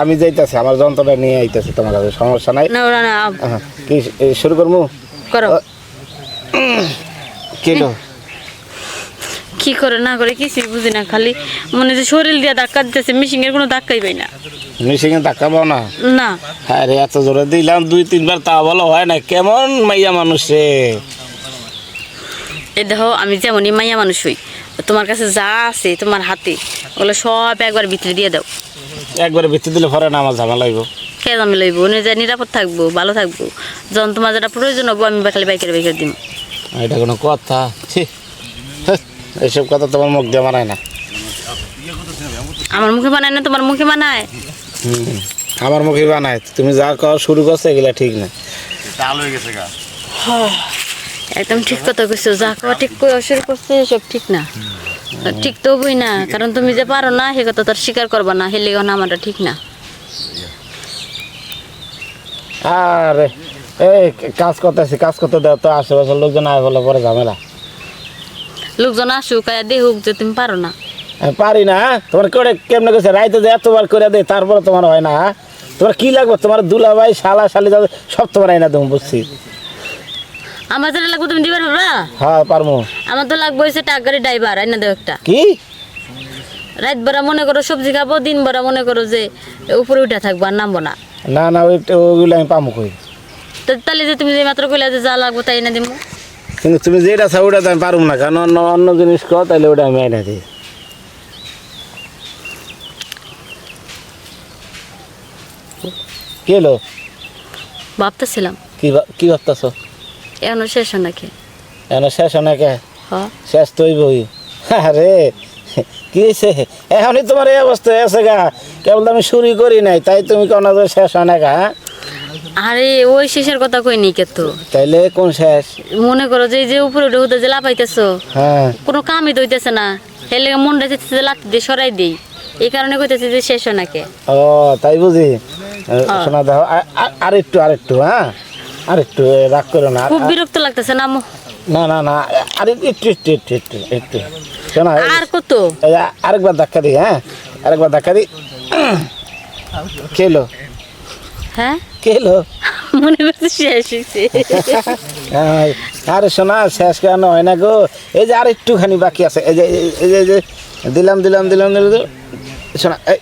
আমি যাইতেছি আমার যন্ত্রটা নিয়ে আইতেছি তোমার কাছে সমস্যা নাই। কি শুরু করব কিলো কি করে না করে কিছুই বুঝি না খালি মনে যে শরীর দিয়ে ধাক্কা দিতেছে মিশিং এর কোনো ধাক্কাই পাই না। মিশিংয়ে ধাক্কা পাও না? না। হ্যাঁ রে এত জোরে দিলাম দুই তিনবার তা বলো হয় না কেমন মাইয়া মানুষ রে? এই দেখো আমি যেমনই মাইয়া মানুষ হই তোমার কাছে যা আছে তোমার হাতে ওগুলো সব একবার ভিতরে দিয়ে দাও। একবারে ভিত্তি দিলে পরে না আমার ঝামেলা হইব। কে আমি লইব নিজে নিরাপদ থাকব ভালো থাকব যখন তোমার যেটা প্রয়োজন হব আমি খালি বাইকের বাইকের দিম। এটা কোনো কথা? ছি। হ্যাঁ, এইসব কথা তোমার মুখ দিয়ে মানায় না। আমার মুখে বানায় না তোমার মুখে বানায় আমার মুখে বানায় তুমি যা কর শুরু করছ এগুলা ঠিক না। একদম ঠিক কথা কইছো যা খাওয়া ঠিক করে শুরু করছে সব ঠিক না। ঠিক তো হবই না কারণ তুমি যে পারো না সে কথা তোর স্বীকার করবা না হেলে না আমারটা ঠিক না। আরে এই কাজ করতেছি কাজ করতে দাও তো আশেপাশের লোকজন আয় বলে পরে ঝামেলা। লোকজন আসুক আর দেখুক যে তুমি পারো না। পারি না হ্যাঁ? তোমার করে কেমনে করছে রাইতে যে এতবার করে দেয় তারপরে তোমার হয় না হ্যাঁ? তোমার কি লাগবে? তোমার দুলাভাই শালা শালি যাবে সব তোমার আইনা তুমি বুঝছি। আমার যেটা লাগবে তুমি দিবার পারবা হ্যাঁ পারমু। আমার তো লাগবে হচ্ছে টাক গাড়ি ড্রাইভার আইনা দেও একটা। কি? রাত বেড়া মনে করো সবজি খাব দিন বেড়া মনে করো যে উপরে উঠে থাকব আর নামবো না। না না ওই ওইগুলো আমি পামু কই? তো তাহলে যে তুমি যে মাত্র কইলা যে যা লাগবো তাই না দিব কিন্তু তুমি যেটা চাও ওটা তো আমি পারব না কারণ অন্য অন্য জিনিস কো তাহলে ওটা আমি আইনা দিই। কি হলো? ভাবতেছিলাম। কি কি ভাবতেছ? এখনও শেষ নাকি? এখন শেষ অনেকে হ। শেষ তুই বই আরে কি হয়েছে এখনই তোমার এই অবস্থা আছে গা। কেবল আমি শুরু করি নাই তাই তুমি কেন যে শেষ অনেক হ্যাঁ? আরে ওই শেষের কথা কই নি কে তো? তাইলে কোন শেষ? মনে করো যে যে উপরে উঠে উঠে যে লাফাইতেছো হ্যাঁ। কোনো কামই তো হইতেছে না। হেলে মনটা চাইতেছে যে লাফ দিয়ে সরাই দিই। এই কারণে কইতেছে যে শেষ নাকি। ও তাই বুঝি। শোনা দেখো আ- আ- আরেকটু আরেকটু হ্যাঁ? আরেকটু এ, রাগ করো না। খুব বিরক্ত লাগতেছে না না না না আরে একটু একটু একটু একটু একটু শোনা আর কত? আরেকবার ধাক্কা দিই হ্যাঁ? আরেকবার ধাক্কা দিই। খেলো হ্যাঁ? খেলো মনে শেষ হয়েছে আরে শোনা শেষ কেন হয় না গো? এই যে আর একটুখানি বাকি আছে। এই যে এই- যে- দিলাম দিলাম দিলাম দিলাম। শোনা এই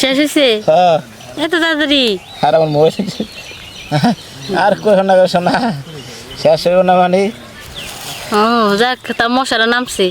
শেষ হয়েছে হ্যাঁ, এত তাড়াতাড়ি? আর আমার মোবাইল আর কোথাও না শোনা। শেষ হইব না মানে? ও যাক তা মশারা নামছে।